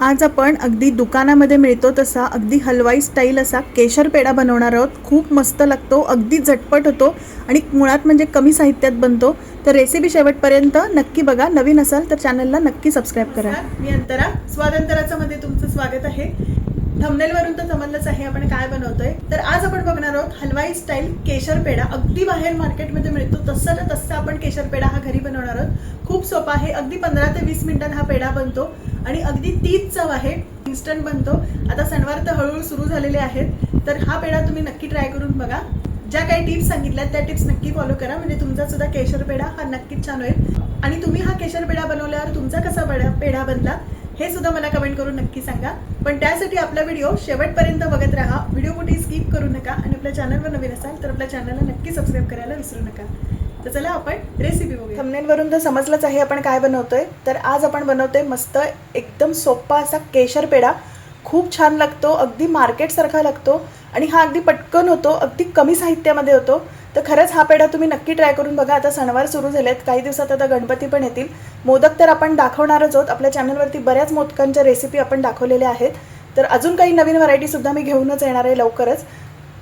आज आपण अगदी दुकानामध्ये मिळतो तसा अगदी हलवाई स्टाईल असा केशर पेढा बनवणार आहोत. खूप मस्त लागतो अगदी झटपट होतो आणि मुळात म्हणजे कमी साहित्यात बनतो. तर रेसिपी शेवटपर्यंत नक्की बघा. नवीन असाल तर चॅनलला नक्की सबस्क्राईब करा. मी अंतरा. स्वादंतराचं मध्ये तुमचं स्वागत आहे. थंबनेलवरून तर समजलंच आहे आपण काय बनवतोय. तर आज आपण बघणार आहोत हलवाई स्टाईल केशर पेढा. अगदी बाहेर मार्केटमध्ये मिळतो तसं तसं आपण केशर पेढा हा घरी बनवणार आहोत. खूप सोपा आहे. अगदी पंधरा ते वीस मिनिटात हा पेढा बनतो. आणि अगदी तीच चव आहे. इन्स्टंट बनतो. आता सणवार तर हळूहळू सुरू झालेले आहेत. तर हा पेढा तुम्ही नक्की ट्राय करून बघा. ज्या काही टिप्स सांगितल्या त्या टिप्स नक्की फॉलो करा. म्हणजे तुमचा सुद्धा केशर पेढा हा नक्कीच छान होईल. आणि तुम्ही हा केशर पेढा बनवल्यावर तुमचा कसा पेढा पेढा बनला हे सुद्धा मला कमेंट करून नक्की सांगा. पण त्यासाठी आपला व्हिडिओ शेवटपर्यंत बघत राहा. व्हिडिओ कुठे स्किप करू नका. आणि आपल्या चॅनलवर नवीन असाल तर आपल्या चॅनलला नक्की सबस्क्राईब करायला विसरू नका. तर चला आपण रेसिपी बघूया. थंबनेलवरून तर समजलंच आहे आपण काय बनवतोय. तर आज आपण बनवतोय मस्त एकदम सोपा असा केशर पेढा. खूप छान लागतो अगदी मार्केटसारखा लागतो आणि हा अगदी पटकन होतो अगदी कमी साहित्यामध्ये होतो. तर खरंच हा पेढा तुम्ही नक्की ट्राय करून बघा. आता सणवार सुरू झालेत काही दिवसात आता गणपती पण येतील. मोदक तर आपण दाखवणारच आहोत. आपल्या चॅनलवरती बऱ्याच मोदकांच्या रेसिपी आपण दाखवलेल्या आहेत. तर अजून काही नवीन व्हरायटीसुद्धा मी घेऊनच येणार आहे लवकरच.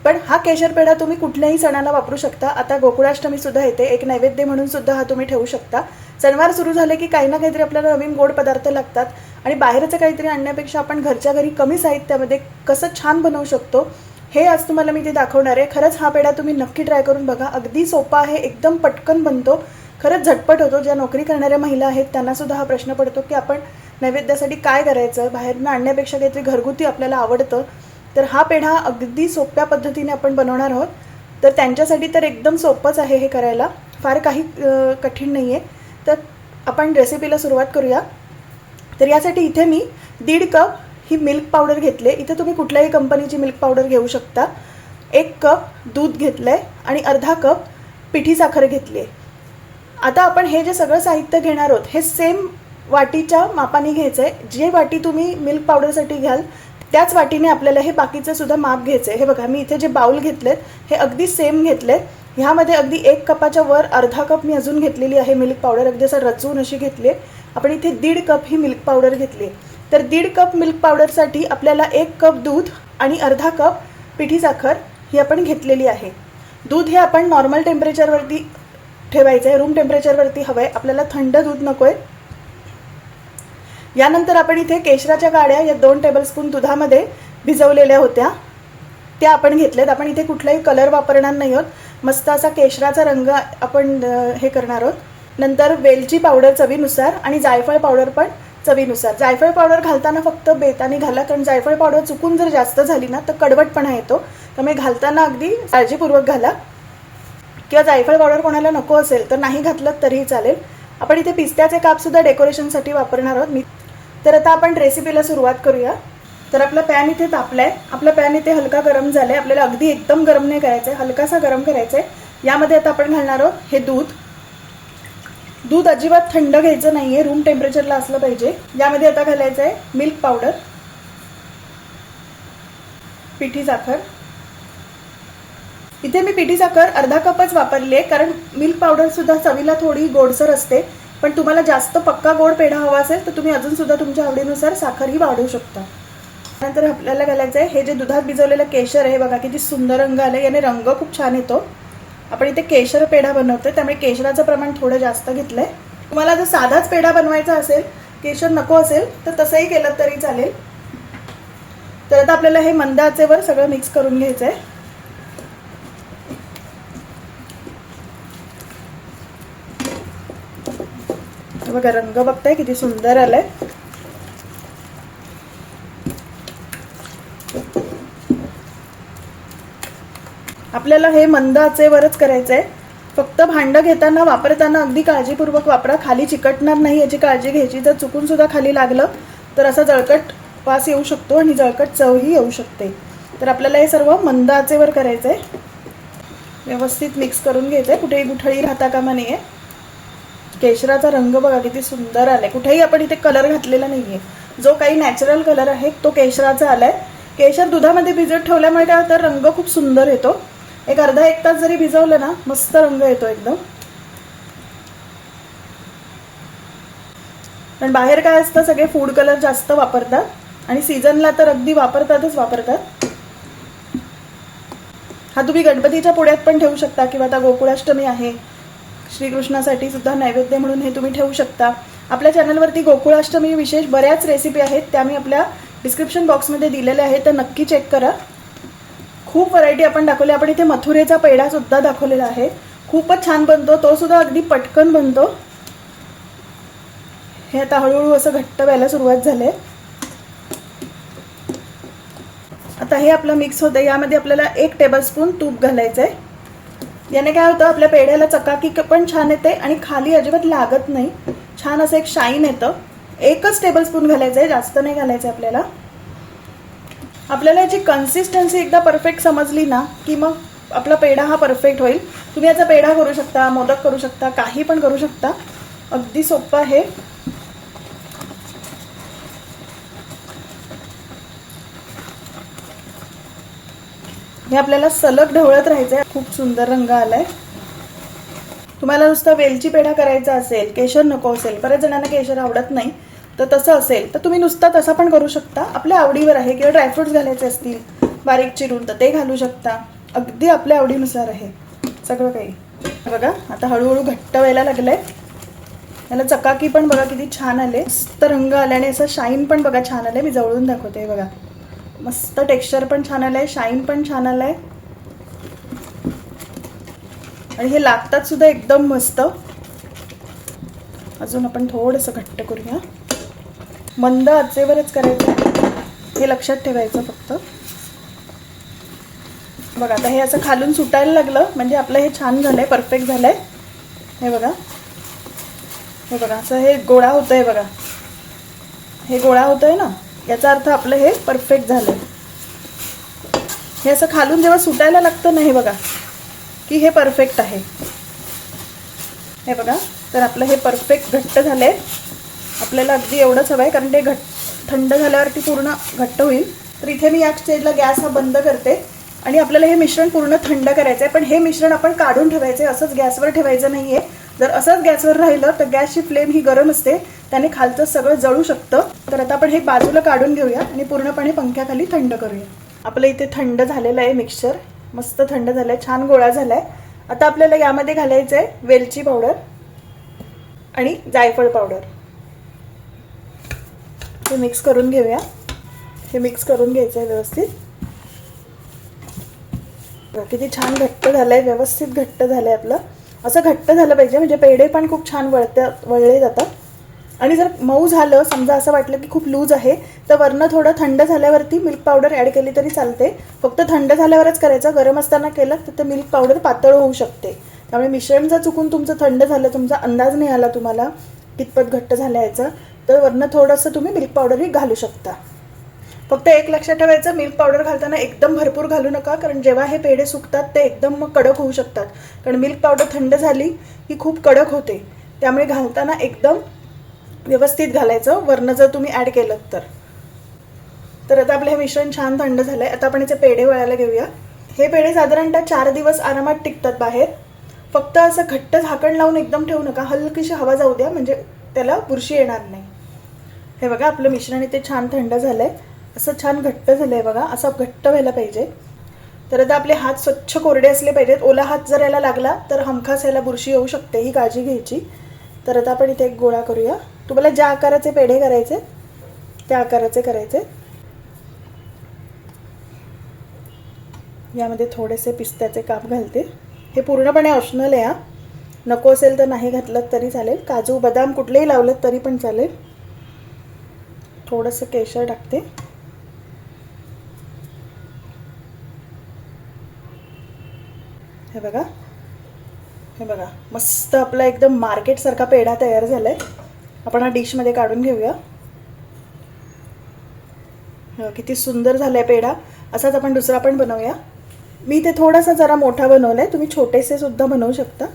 पण हा केशर पेढा तुम्ही कुठल्याही सणाला वापरू शकता. आता गोकुळाष्टमी सुद्धा येते. एक नैवेद्य म्हणून सुद्धा हा तुम्ही ठेवू शकता. सणवार सुरू झाले की काही ना काहीतरी आपल्याला नवीन गोड पदार्थ लागतात. आणि बाहेरचं काहीतरी आणण्यापेक्षा आपण घरच्या घरी कमी साहित्यामध्ये कसं छान बनवू शकतो हे आज तुम्हाला मी ते दाखवणार आहे. खरंच हा पेढा तुम्ही नक्की ट्राय करून बघा. अगदी सोपा आहे एकदम पटकन बनतो. खरंच झटपट होतो. ज्या नोकरी करणाऱ्या महिला आहेत त्यांना सुद्धा हा प्रश्न पडतो की आपण नैवेद्यासाठी काय करायचं? बाहेरनं आणण्यापेक्षा काहीतरी घरगुती आपल्याला आवडतं. तर हा पेढा अगदी सोप्या पद्धतीने आपण बनवणार आहोत. तर त्यांच्यासाठी तर एकदम सोपंच आहे हे करायला. फार काही कठीण नाही आहे तर आपण रेसिपीला सुरुवात करूया. तर यासाठी इथे मी दीड कप ही मिल्क पावडर घेतले. इथे तुम्ही कुठल्याही कंपनीची मिल्क पावडर घेऊ शकता. एक कप दूध घेतलं आहे आणि अर्धा कप पिठी साखर घेतली आहे. आता आपण हे जे सगळं साहित्य घेणार आहोत हे सेम वाटीच्या मापाने घ्यायचं आहे जे वाटी तुम्ही मिल्क पावडरसाठी घ्याल त्याच वाटीने आपल्याला हे बाकीचं सुद्धा माप घ्यायचं आहे हे बघा मी इथे जे बाउल घेतलेत हे अगदी सेम घेतलेत. ह्यामध्ये अगदी एक कपाच्या वर अर्धा कप मी अजून घेतलेली आहे मिल्क पावडर अगदी असं रचून अशी घेतली आहे. आपण इथे दीड कप ही मिल्क पावडर घेतली तर दीड कप मिल्क पावडरसाठी आपल्याला एक कप दूध आणि अर्धा कप पिठी साखर ही आपण घेतलेली आहे. दूध हे आपण नॉर्मल टेम्परेचरवरती ठेवायचं आहे रूम टेम्परेचरवरती हवं आहे आपल्याला थंड दूध नको आहे यानंतर आपण इथे केशराच्या गाड्या या दोन टेबलस्पून दुधामध्ये भिजवलेल्या होत्या. त्या आपण घेतल्यात. आपण इथे कुठलाही कलर वापरणार नाही आहोत. मस्त असा केशराचा रंग आपण हे करणार आहोत. नंतर वेलची पावडर चवीनुसार आणि जायफळ पावडर पण चवीनुसार. जायफळ पावडर घालताना फक्त बेताने घाला कारण जायफळ पावडर चुकून जर जास्त झाली ना तर कडवटपणा येतो. त्यामुळे घालताना अगदी काळजीपूर्वक घाला. किंवा जायफळ पावडर कोणाला नको असेल तर नाही घातलं तरीही चालेल. आपण इथे पिस्त्याचे कापसुद्धा डेकोरेशनसाठी वापरणार आहोत. मी तर आता आपण रेसिपीला सुरुवात करूया. तर आपला पॅन इथे तापलाय. आपला पॅन इथे हलका गरम झालाय. आपल्याला अगदी एकदम गरम नाही करायचं आहे हलकासा गरम करायचं आहे यामध्ये आता आपण घालणार आहोत हे दूध. दूध अजिबात थंड घ्यायचं नाही आहे रूम टेम्परेचरला असलं पाहिजे. यामध्ये आता घालायचं आहे मिल्क पावडर पिठी साखर. इथे मी पिठी साखर अर्धा कपच वापरली आहे कारण मिल्क पावडरसुद्धा चवीला थोडी गोडसर असते. पण तुम्हाला जास्त पक्का गोड पेढा हवा असेल तर तुम्ही अजूनसुद्धा तुमच्या आवडीनुसार साखरही वाढवू शकता. त्यानंतर आपल्याला घालायचं आहे हे जे दुधात भिजवलेलं केशर आहे बघा किती सुंदर रंग आले याने रंग खूप छान येतो. आपण इथे केशर पेढा बनवतोय त्यामुळे केशराचं प्रमाण थोडं जास्त घेतलंय. तुम्हाला जर साधाच पेढा बनवायचा असेल केशर नको असेल तर तसंही केलं तरी चालेल. तर आता आपल्याला हे मंद आचेवर सगळं मिक्स करून घ्यायचं आहे बघा रंग बघताय किती सुंदर आलाय. आपल्याला हे मंद आचेवरच करायचं आहे फक्त भांडं घेताना वापरताना अगदी काळजीपूर्वक वापरा. खाली चिकटणार नाही याची काळजी घ्यायची. जर चुकून सुद्धा खाली लागलं तर असा जळकट वास येऊ शकतो आणि जळकट चवही येऊ शकते. तर आपल्याला हे सर्व मंद आचेवर करायचं आहे व्यवस्थित मिक्स करून घ्यायचं आहे कुठेही गुठळी राहता कामा नाही आहे केशराचा रंग बघा किती सुंदर आलाय. कुठेही आपण इथे कलर घातलेला नाहीये. जो काही नॅचरल कलर आहे तो केशराचा आलाय. केशर दुधामध्ये भिजत ठेवल्यामुळे काय होतं रंग खूप सुंदर येतो. एक अर्धा एक तास जरी भिजवलं ना मस्त रंग येतो एकदम. पण बाहेर काय असतं सगळे फूड कलर जास्त वापरतात. आणि सीझनला तर अगदी वापरतातच वापरतात. हा तुम्ही गणपतीच्या पुढ्यात पण ठेवू शकता किंवा आता गोकुळाष्टमी आहे. श्रीकृष्णासाठी सुद्धा नैवेद्य म्हणून हे तुम्ही ठेवू शकता. आपल्या चॅनलवरती गोकुळाष्टमी विशेष बऱ्याच रेसिपी आहेत त्या मी आपल्या डिस्क्रिप्शन बॉक्समध्ये दिलेल्या आहेत तर नक्की चेक करा. खूप व्हरायटी आपण दाखवली आपण इथे मथुरेचा पेढा सुद्धा दाखवलेला आहे. खूपच छान बनतो तो सुद्धा अगदी पटकन बनतो. हे आता हळूहळू असं घट्ट व्हायला सुरुवात झाली. आता हे आपलं मिक्स होतं यामध्ये आपल्याला एक टेबलस्पून तूप घालायचं आहे याने काय होतं आपल्या पेढ्याला चकाकी पण छान येते आणि खाली अजिबात लागत नाही. छान असं एक शाईन येतं. एकच टेबलस्पून घालायचं आहे जास्त नाही घालायचं आपल्याला. आपल्याला याची कन्सिस्टन्सी एकदा परफेक्ट समजली ना की मग आपला पेढा हा परफेक्ट होईल. तुम्ही याचा पेढा करू शकता मोदक करू शकता काही पण करू शकता. अगदी सोपं आहे. हे आपल्याला सलग ढवळत राहायचंय. खूप सुंदर रंग आलाय. तुम्हाला नुसतं वेलची पेढा करायचा असेल केशर नको असेल बऱ्याच जणांना केशर आवडत नाही तर तसं असेल तर तुम्ही नुसता तसा पण करू शकता. आपल्या आवडीवर आहे किंवा ड्रायफ्रुट्स घालायचे असतील बारीक चिरून तर ते घालू शकता. अगदी आपल्या आवडीनुसार आहे. सगळं काही. बघा आता हळूहळू घट्ट व्हायला लागलंय. याला चकाकी पण बघा किती छान आले. मस्त रंग आल्याने असं शाईन पण बघा छान आलंय. मी जवळून दाखवते बघा. मस्त टेक्स्चर पण छान आलंय शाईन पण छान आलंय. आणि हे लागतात सुद्धा एकदम मस्त. अजून आपण थोडंसं घट्ट करूया. मंद आचेवरच करायचं हे लक्षात ठेवायचं फक्त. बघा आता हे असं खालून सुटायला लागलं म्हणजे आपलं हे छान झालंय परफेक्ट झालंय. हे बघा. हे बघा असं हे गोळा होतंय बघा. हे गोळा होतंय ना? याचा अर्थ आपलं हे परफेक्ट झालंय. हे असं खालून जेव्हा सुटायला लागतं ना हे बघा की हे परफेक्ट आहे. हे बघा तर आपलं हे परफेक्ट घट्ट झालंय. आपल्याला अगदी एवढंच हवं आहे कारण ते घट थंड झाल्यावरती पूर्ण घट्ट होईल. तर इथे मी या स्टेजला गॅस हा बंद करते आणि आपल्याला हे मिश्रण पूर्ण थंड करायचं आहे पण हे मिश्रण आपण काढून ठेवायचं आहे असंच गॅसवर ठेवायचं नाही आहे जर असंच गॅसवर राहिलं तर गॅसची फ्लेम ही गरम असते. त्याने खालचं सगळं जळू शकतं. तर आता आपण हे बाजूला काढून घेऊया आणि पूर्णपणे पंख्याखाली थंड करूया आपलं इथे थंड झालेलं आहे मिक्सचर मस्त थंड झालं आहे छान गोळा झाला आहे आता आपल्याला यामध्ये घालायचं आहे वेलची पावडर आणि जायफळ पावडर हे मिक्स करून घेऊया. हे मिक्स करून घ्यायचं आहे व्यवस्थित किती छान घट्ट झालंय व्यवस्थित घट्ट झालंय आपलं. असं घट्ट झालं पाहिजे म्हणजे पेढे पण खूप छान वळत्या वळले जातात. आणि जर मऊ झालं समजा असं वाटलं की खूप लूज आहे तर वरनं थोडं थंड झाल्यावरती मिल्क पावडर ॲड केली तरी चालते. फक्त थंड झाल्यावरच करायचं गरम असताना केलं तर ते मिल्क पावडर पातळ होऊ शकते. त्यामुळे मिश्रण जर चुकून तुमचं थंड झालं तुमचा अंदाज नाही आला तुम्हाला कितपत घट्ट झालं तर वरनं थोडंसं तुम्ही मिल्क पावडरही घालू शकता. फक्त एक लक्षात ठेवायचं मिल्क पावडर घालताना एकदम भरपूर घालू नका कारण जेव्हा हे पेढे सुकतात ते एकदम मग कडक होऊ शकतात. कारण मिल्क पावडर थंड झाली की खूप कडक होते. त्यामुळे घालताना एकदम व्यवस्थित घालायचं. वरनं जर तुम्ही ॲड केलं तर. तर आता आपलं हे मिश्रण छान थंड झालं आहे आता आपण याचे पेढे वळायला घेऊया. हे पेढे साधारणतः चार दिवस आरामात टिकतात बाहेर. फक्त असं घट्ट झाकण लावून एकदम ठेवू नका. हलकीशी हवा जाऊ द्या. म्हणजे त्याला बुरशी येणार नाही. हे बघा आपलं मिश्रण इथे छान थंड झालं आहे असं छान घट्ट झालं आहे बघा. असं घट्ट व्हायला पाहिजे. तर आता आपले हात स्वच्छ कोरडे असले पाहिजेत. ओला हात जर याला लागला तर हमखास याला बुरशी येऊ शकते. ही काळजी घ्यायची. तर आता आपण इथे एक गोळा करूया. तुम्हाला ज्या आकाराचे पेढे करायचे त्या आकाराचे करायचे. यामध्ये थोडेसे पिस्त्याचे काप घालते. हे पूर्णपणे ऑप्शनल आहे हा. नको असेल तर नाही घातलं तरी चालेल. काजू बदाम कुठलेही लावलं तरी पण चालेल. थोडंसं केशर टाकते. हे बघा. हे बघा. मस्त आपला एकदम मार्केटसारखा पेढा तयार झाला आहे आपण हा डिशमध्ये काढून घेऊया. किती सुंदर झालाय पेढा. असाच आपण दुसरा पण बनवूया. मी ते थोडासा जरा मोठा बनवलाय. तुम्ही छोटेसे सुद्धा बनवू शकता.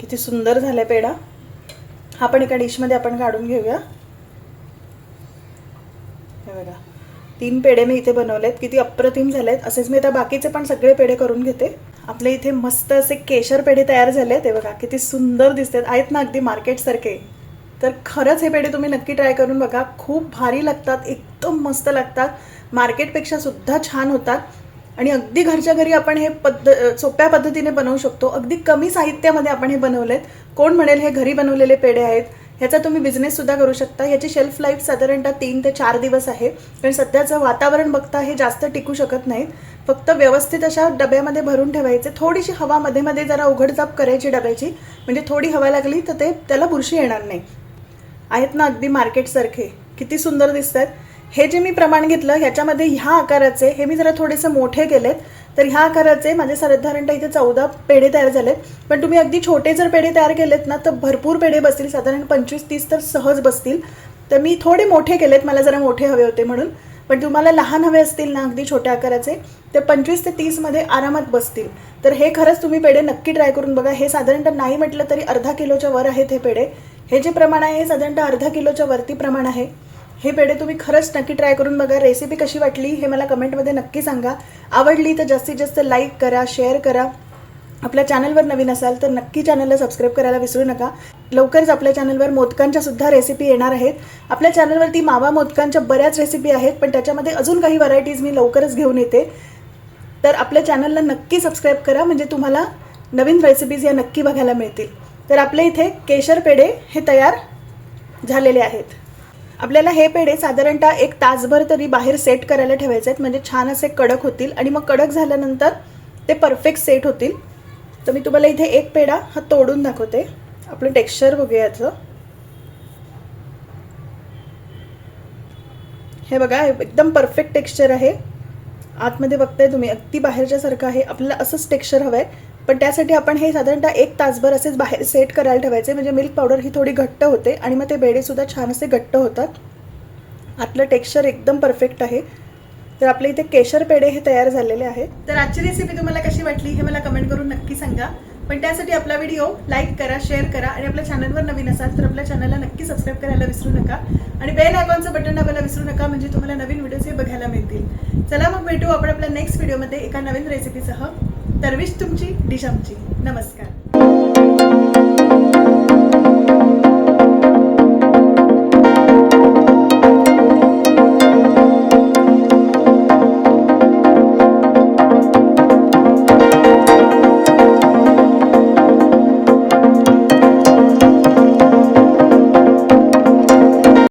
किती सुंदर झालाय पेढा. हा पण एका डिशमध्ये आपण काढून घेऊया. तीन पेढे मी इथे बनवलेत किती अप्रतिम झालेत. असेच मी आता बाकीचे पण सगळे पेढे करून घेते. आपले इथे मस्त असे केशर पेढे तयार झाले ते बघा किती सुंदर दिसतात. आहेत ना अगदी मार्केटसारखे तर खरंच हे पेढे तुम्ही नक्की ट्राय करून बघा. खूप भारी लागतात एकदम मस्त लागतात. मार्केटपेक्षा सुद्धा छान होतात. आणि अगदी घरच्या घरी आपण हे पद्ध सोप्या पद्धतीने बनवू शकतो. अगदी कमी साहित्यामध्ये आपण हे बनवलेत. कोण म्हणेल हे घरी बनवलेले पेढे आहेत? ह्याचा तुम्ही बिझनेससुद्धा करू शकता. ह्याची शेल्फ लाईफ साधारणतः तीन ते चार दिवस आहे. कारण सध्याचं वातावरण बघता हे जास्त टिकू शकत नाहीत. फक्त व्यवस्थित अशा डब्यामध्ये भरून ठेवायचे. थोडीशी हवा मध्ये मध्ये जरा उघडझाप करायची डब्याची. म्हणजे थोडी हवा लागली तर ते त्याला बुरशी येणार नाही. आहेत ना अगदी मार्केटसारखे किती सुंदर दिसत आहेत हे जे मी प्रमाण घेतलं ह्याच्यामध्ये ह्या आकाराचे हे मी जरा थोडेसे मोठे केलेत. तर ह्या आकाराचे माझे साधारणतः इथे चौदा पेढे तयार झालेत. पण तुम्ही अगदी छोटे जर पेढे तयार केलेत ना तर भरपूर पेढे बसतील. साधारण पंचवीस तीस तर सहज बसतील. तर मी थोडे मोठे केलेत. मला जरा मोठे हवे होते म्हणून. पण तुम्हाला लहान हवे असतील ना अगदी छोट्या आकाराचे ते पंचवीस ते तीसमध्ये आरामात बसतील. तर हे खरंच तुम्ही पेढे नक्की ट्राय करून बघा. हे साधारणतः नाही म्हटलं तरी अर्धा किलोच्या वर आहेत हे पेढे. हे जे प्रमाण आहे हे साधारणतः अर्धा किलोच्या वरती प्रमाण आहे. हे पेढे तुम्ही खरंच नक्की ट्राय करून बघा. रेसिपी कशी वाटली हे मला कमेंटमध्ये नक्की सांगा. आवडली तर जास्तीत जास्त लाईक करा शेअर करा. आपल्या चॅनलवर नवीन असाल तर नक्की चॅनलला सबस्क्राईब करायला विसरू नका. लवकरच आपल्या चॅनलवर मोदकांच्या सुद्धा रेसिपी येणार आहेत. आपल्या चॅनलवरती मावा मोदकांच्या बऱ्याच रेसिपी आहेत पण त्याच्यामध्ये अजून काही व्हरायटीज मी लवकरच घेऊन येते. तर आपल्या चॅनलला नक्की सबस्क्राईब करा म्हणजे तुम्हाला नवीन रेसिपीज या नक्की बघायला मिळतील. तर आपल्या इथे केशर पेढे हे तयार झालेले आहेत. आपल्याला हे पेढे साधारणतः एक तासभर तरी बाहेर सेट करायला ठेवायचे आहेत. म्हणजे छान असे कडक होतील आणि मग कडक झाल्यानंतर ते परफेक्ट सेट होतील. तर मी तुम्हाला इथे एक पेढा हा तोडून दाखवते. आपलं टेक्स्चर बघूया याचं. हे बघा एकदम परफेक्ट टेक्स्चर आहे. आतमध्ये बघताय तुम्ही अगदी बाहेरच्यासारखं आहे. आपल्याला असंच टेक्स्चर हवं आहे पण त्यासाठी आपण हे साधारणतः एक तासभर असेच बाहेर सेट करायला ठेवायचे. म्हणजे मिल्क पावडर ही थोडी घट्ट होते आणि मग ते बेडेसुद्धा छान असे घट्ट होतात. आतलं टेक्स्चर एकदम परफेक्ट आहे. तर आपल्या इथे केशर पेढे हे तयार झालेले आहेत. तर आजची रेसिपी तुम्हाला कशी वाटली हे मला कमेंट करून नक्की सांगा. पण त्यासाठी आपला व्हिडिओ लाईक करा शेअर करा आणि आपल्या चॅनलवर नवीन असाल तर आपल्या चॅनलला नक्की सबस्क्राईब करायला विसरू नका. आणि बेल आयकॉनचं बटन दाबायला विसरू नका म्हणजे तुम्हाला नवीन व्हिडिओज हे बघायला मिळतील. चला मग भेटू आपण आपल्या नेक्स्ट व्हिडिओमध्ये एका नवीन रेसिपीसह तरवीश तुमची डिश आमची. नमस्कार.